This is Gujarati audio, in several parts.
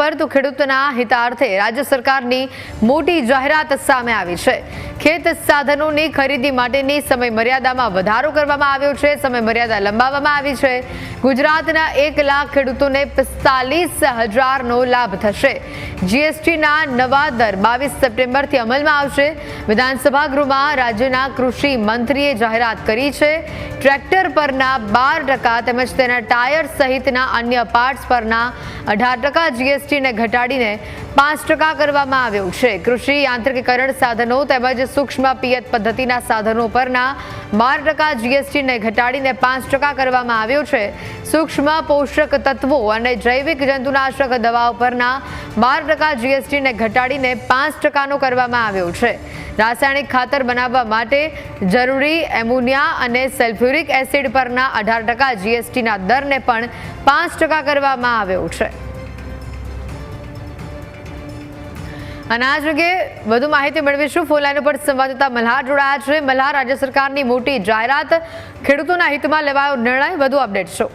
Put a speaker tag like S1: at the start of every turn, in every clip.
S1: પરંતુ ખેડૂતોના હિતાર્થે રાજ્ય સરકારની મોટી જાહેરાત સામે આવી છે. ખેત સાધનોની ખરીદી માટેની સમય મર્યાદામાં વધારો કરવામાં આવ્યો છે. સમય મર્યાદા લંબાવવામાં આવી છે. ગુજરાતના એક લાખ ખેડૂતોને પિસ્તાલીસ હજારનો લાભ થશે. જીએસટીના નવા દર બાવીસ સપ્ટેમ્બરથી અમલમાં આવશે. વિધાનસભા ગૃહમાં રાજ્યના કૃષિ મંત્રીએ જાહેરાત કરી છે. ટ્રેક્ટર પરના બાર ટકા તેમજ તેના ટાયર સહિતના અન્ય પાર્ટ્સ પરના અઢાર ટકા જીએસટીને ઘટાડીને પાંચ ટકા કરવામાં આવ્યું છે. કૃષિ યાંત્રિકીકરણ સાધનો તેમજ સૂક્ષ્મ પિયત પદ્ધતિના સાધનો પરના બાર ટકા જીએસટીને ઘટાડીને પાંચ ટકા કરવામાં આવ્યો છે. સૂક્ષ્મ પોષક તત્વો અને જૈવિક જંતુનાશક દવાઓ પરના બાર ટકા જીએસટીને ઘટાડીને પાંચ ટકાનો કરવામાં આવ્યો છે. રાસાયણિક ખાતર બનાવવા માટે જરૂરી એમોનિયા અને સલ્ફ્યુરિક એસિડ પરના અઢાર ટકા જીએસટીના દરને પણ પાંચ ટકા કરવામાં આવ્યો છે. અને આ અંગે વધુ માહિતી મેળવીશું. ફોનલાઈન ઉપર સંવાદદાતા મલ્હાર જોડાયા છે. મલ્હાર, રાજ્ય સરકારની મોટી જાહેરાત ખેડૂતોના હિતમાં લેવાયો નિર્ણય. વધુ અપડેટ શો?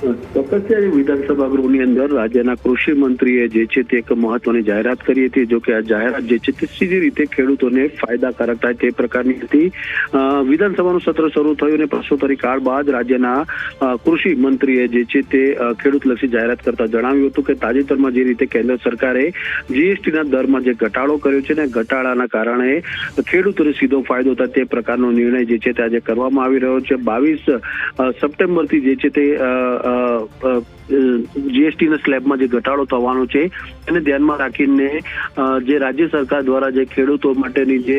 S2: ચોક્કસ વિધાનસભા ગૃહની અંદર રાજ્યના કૃષિ મંત્રીએ જે છે તે એક મહત્વની જાહેરાત કરી હતી. જો કે આ જાહેરાત જે છે તે સીધી રીતે ખેડૂતોને ફાયદાકારક થાય તે પ્રકારની હતી. વિધાનસભાનું સત્ર શરૂ થયું અને પ્રશ્નોત્તરી કાળ બાદ રાજ્યના કૃષિ મંત્રીએ જે છે તે ખેડૂતલક્ષી જાહેરાત કરતા જણાવ્યું હતું કે તાજેતરમાં જે રીતે કેન્દ્ર સરકારે જીએસટીના દરમાં જે ઘટાડો કર્યો છે ને ઘટાડાના કારણે ખેડૂતોને સીધો ફાયદો થાય તે પ્રકારનો નિર્ણય જે છે તે આજે કરવામાં આવી રહ્યો છે. બાવીસ સપ્ટેમ્બરથી જે છે તે જીએસટીના સ્લેબમાં જે ઘટાડો થવાનો છે, એને ધ્યાનમાં રાખીને જે રાજ્ય સરકાર દ્વારા જે ખેડૂતો માટેની જે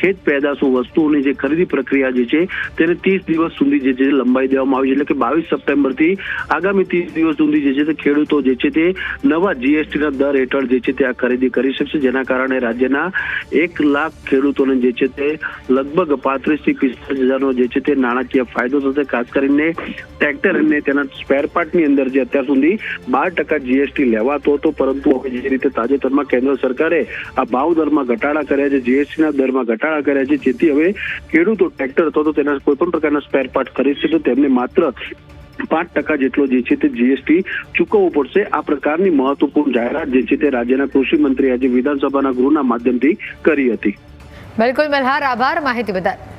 S2: ખેત પેદાશો, વસ્તુઓની જે ખરીદી પ્રક્રિયા જે છે, તેને ત્રીસ દિવસ સુધી જે છે લંબાઈ દેવામાં આવી છે. એટલે કે બાવીસ સપ્ટેમ્બરથી આગામી ત્રીસ દિવસ સુધી જે છે તે ખેડૂતો જે છે તે નવા જીએસટીના દર હેઠળ જે છે તે આ ખરીદી કરી શકશે. જેના કારણે રાજ્યના એક લાખ ખેડૂતોને જે છે તે લગભગ પાંત્રીસથી પિસ્તાલીસ હજારનો જે છે તે નાણાકીય ફાયદો થશે. ખાસ કરીને ટ્રેક્ટર અને તેના સ્પેર અંદર જે અત્યાર સુધી બાર ટકા જીએસટી લેવાતો હતો, પરંતુ હવે જે રીતે તાજેતરમાં કેન્દ્ર સરકારે આ ભાવ દરમાં ઘટાડા કર્યા છે જીએસટીના દરમાં ઘટાડા કર્યા છે, જેથી હવે ખેડૂતો ટ્રેક્ટર અથવા તો તેના કોઈ પણ પ્રકારના સ્પેર પાર્ટ ખરીદશે તો તેમને માત્ર પાંચ ટકા જેટલો જે છે તે જીએસટી ચૂકવવું પડશે. આ પ્રકારની મહત્વપૂર્ણ જાહેરાત જે છે તે રાજ્યના કૃષિ મંત્રી આજે વિધાનસભાના ગૃહના માધ્યમથી કરી હતી.
S1: બિલકુલ મલ્હાર આભાર. માહિતી બદલ.